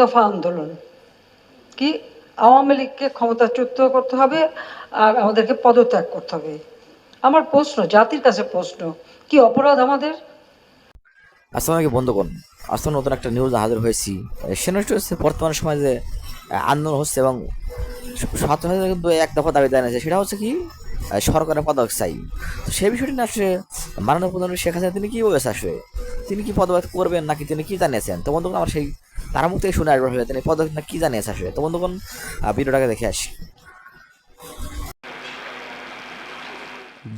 দফা আন্দোলন। কি? আওয়ামী লীগকে ক্ষমতাচ্যুত করতে হবে আর আমাদেরকে পদত্যাগ করতে হবে। আমার প্রশ্ন, জাতির কাছে প্রশ্ন, কি অপরাধ আমাদের? আসসালামু আলাইকুম বন্ধুগণ আসলে নতুন একটা নিউজ হাজির হয়েছি। সেটা হচ্ছে বর্তমান সময়ে যে আন্দোলন হচ্ছে এবং ছাত্র কিন্তু এক দফা দাবি জানিয়েছে। সেটা হচ্ছে কি? সরকারের পদক চাই। তো সেই বিষয়টি না আসলে মাননীয় প্রধানমন্ত্রী শেখ হাসিনা, তিনি কি বলেছে আসলে? তিনি কি পদত্যাগ করবেন নাকি তিনি কি জানিয়েছেন? তো বন্ধুগণ, আমার সেই তার মুখ থেকে শুনে আসবে আসলে তিনি পদক না কি জানিয়েছে আসলে? তো বন্ধুগণ ভিডিওটাকে দেখে আসি।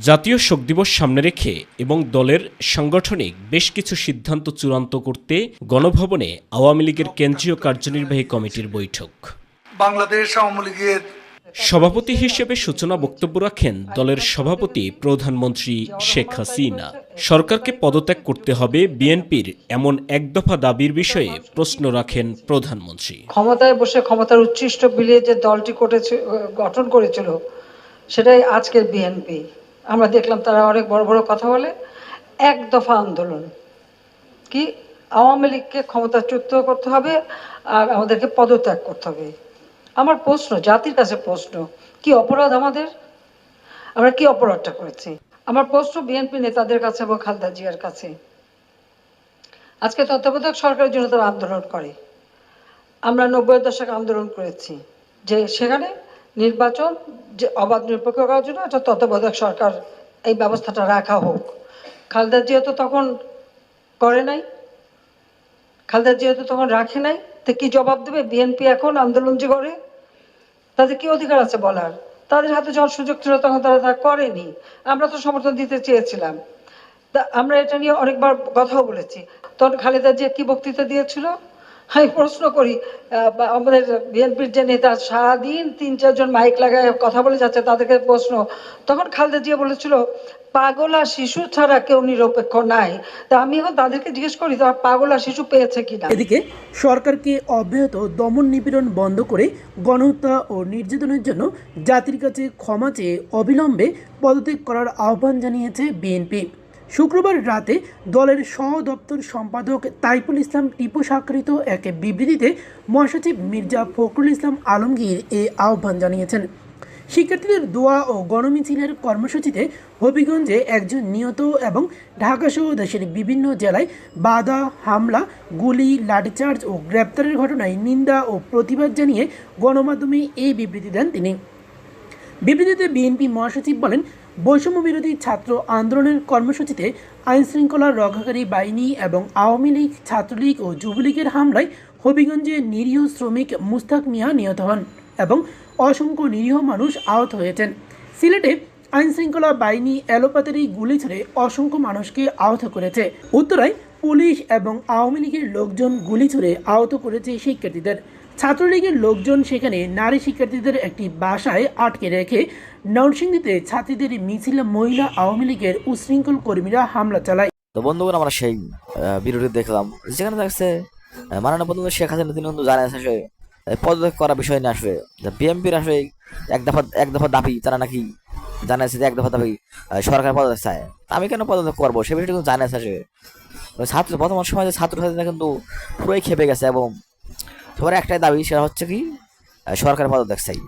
জাতীয় শোক দিবস সামনে রেখে এবং দলের সাংগঠনিক বেশ কিছু সিদ্ধান্ত চূড়ান্ত করতে গণভবনে আওয়ামী লীগের কেন্দ্রীয় কার্যনির্বাহী কমিটির বৈঠক। বাংলাদেশ আওয়ামী লীগের সভাপতি হিসেবে সূচনা বক্তব্য রাখেন দলের সভাপতি প্রধানমন্ত্রী শেখ হাসিনা। সরকারকে পদত্যাগ করতে হবে বিএনপির এমন এক দফা দাবির বিষয়ে প্রশ্ন রাখেন প্রধানমন্ত্রী। ক্ষমতায় বসে ক্ষমতার উচ্ছিষ্ট বিলিয়ে যে দলটি গঠন করেছিল, সেটাই আজকের বিএনপি। আমরা দেখলাম তারা অনেক বড় বড় কথা বলে, এক দফা আন্দোলন। কি? আওয়ামী লীগকে ক্ষমতাচ্যুত করতে হবে আর আমাদেরকে পদত্যাগ করতে হবে। আমার প্রশ্ন, জাতির কাছে প্রশ্ন, কি অপরাধ আমাদের? আমরা কি অপরাধটা করেছি? আমার প্রশ্ন বিএনপি নেতাদের কাছে এবং খালেদা জিয়ার কাছে। আজকে তত্ত্বাবধায়ক সরকারের জন্য তারা আন্দোলন করে। আমরা নব্বই দশক আন্দোলন করেছি। যে সেখানে নির্বাচন যে অবাধ নিরপেক্ষ করার জন্য একটা তত্ত্বাবধায়ক সরকার এই ব্যবস্থাটা রাখা হোক। খালেদা জিয়া তো তখন করে নাই। খালেদা জিয়া তো তখন রাখে নাই। তো কি জবাব দেবে বিএনপি এখন আন্দোলন যে করে? তাদের কি অধিকার আছে বলার? তাদের হাতে যখন সুযোগ ছিল তখন তারা তা করেনি। আমরা তো সমর্থন দিতে চেয়েছিলাম। তা আমরা এটা নিয়ে অনেকবার কথাও বলেছি। তখন খালেদা জিয়া কি বক্তৃতা দিয়েছিল? আমি প্রশ্ন করি আমাদের বিএনপির যে নেতা সারাদিন তিন চারজন মাইক লাগায় কথা বলে যাচ্ছে তাদেরকে প্রশ্ন। তখন খালেদা জিয়া বলেছিল পাগলা শিশু ছাড়া কেউ নিরপেক্ষ নাই। তা আমি এখন তাদেরকে জিজ্ঞেস করি তারা পাগলা শিশু পেয়েছে কিনা? এদিকে সরকারকে অব্যাহত দমন নিপীড়ন বন্ধ করে গণহত্যা ও নির্যাতনের জন্য জাতির কাছে ক্ষমা চেয়ে অবিলম্বে পদত্যাগ করার আহ্বান জানিয়েছে বিএনপি। শুক্রবার রাতে দলের সহ দপ্তর সম্পাদক তাইফুল ইসলাম টিপু স্বাক্ষরিত এক বিবৃতিতে মহাসচিব মির্জা ফখরুল ইসলাম আলমগীর এ আহ্বান জানিয়েছেন। শিক্ষার্থীদের দোয়া ও গণমিছিলের কর্মসূচিতে হবিগঞ্জে একজন নিহত এবং ঢাকাসহ দেশের বিভিন্ন জেলায় বাধা, হামলা, গুলি, লাঠিচার্জ ও গ্রেপ্তারের ঘটনায় নিন্দা ও প্রতিবাদ জানিয়ে গণমাধ্যমে এই বিবৃতি দেন তিনি। বিবৃতিতে বিএনপি মহাসচিব বলেন, বৈষম্য বিরোধী ছাত্র আন্দোলনের কর্মসূচিতে আইন শৃঙ্খলা রক্ষাকারী বাহিনী এবং আওয়ামী লীগ, ছাত্রলীগ ও যুবলীগের হামলায় হবিগঞ্জে নিরীহ শ্রমিক মুস্তাক মিয়া নিহত হন এবং অসংখ্য নিরীহ মানুষ আহত হয়েছেন। সিলেটে আইন শৃঙ্খলা বাহিনী এলোপাতারি গুলি ছেড়ে অসংখ্য মানুষকে আহত করেছে। উত্তরায় পুলিশ এবং আওয়ামী লীগের লোকজন গুলি ছুড়ে আহত করেছে শিক্ষার্থীদের। ছাত্রলীগের লোকজন সেখানে নারী শিক্ষার্থীদের একটি বাসায় আটকে রেখে নরসিংদীতে ছাত্রীদের মিছিলে মহিলা আওয়ামী লীগের উশৃঙ্খল কর্মীরা হামলা চালায়। তো বন্ধুগণ আমরা সেই ভিডিওটি দেখলাম। যেখানে দেখছে মাননীয় প্রধানমন্ত্রী শেখ হাসিনা তিনি কিন্তু আহ, পদত্যাগ করা বিষয় নিয়ে আসবে। বিএনপির আসলে এক দফা এক দফা দাবি, তারা নাকি জানিয়েছে যে এক দফা দাবি সরকার পদত্যাগ চায়। আমি কেন পদত্যাগ করব? সে বিষয়টা কিন্তু জানিয়েছে আসবে ছাত্র, বর্তমান সমাজে ছাত্র ছাত্রীরা কিন্তু পুরোই খেপে গেছে এবং তোমার একটাই দাবি, সেটা হচ্ছে কি সরকার পদত্যাগ চাই।